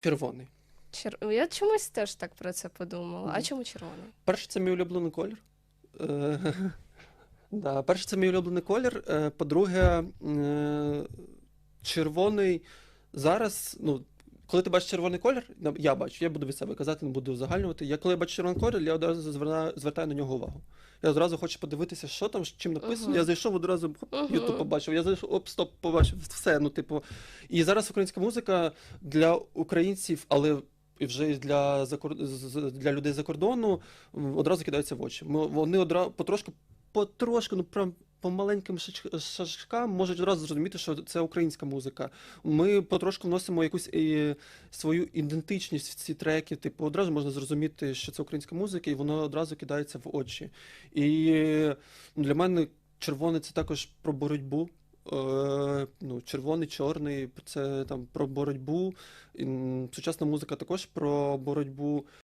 Червоний. Чер... Я чомусь теж так про це подумала. А чому червоний? Перше, це мій улюблений колір. Е, Да, перше, це мій улюблений колір. Е, По-друге, е, червоний зараз, ну, коли ти бачиш червоний колір, я бачу, я буду від себе казати, не буду узагальнювати. Я коли я бачу червоний колір, я одразу звертаю, звертаю на нього увагу. Я одразу хочу подивитися, що там, чим написано. Мгм. Я зайшов одразу, хоп, Мгм. Ютуб побачив, я зайшов, оп, стоп, побачив все. Ну, типу. І зараз українська музика для українців, але і вже для, для людей за кордону одразу кидаються в очі. Мо- Вони одразу потрошку, потрошку, ну прям по маленьким шажкам можуть одразу зрозуміти, що це українська музика. Ми потрошку вносимо якусь е, свою ідентичність в ці треки. Типу, одразу можна зрозуміти, що це українська музика, і воно одразу кидається в очі. І для мене червоний це також про боротьбу. Е, ну, червоний, чорний, це там про боротьбу. Сучасна музика також про боротьбу.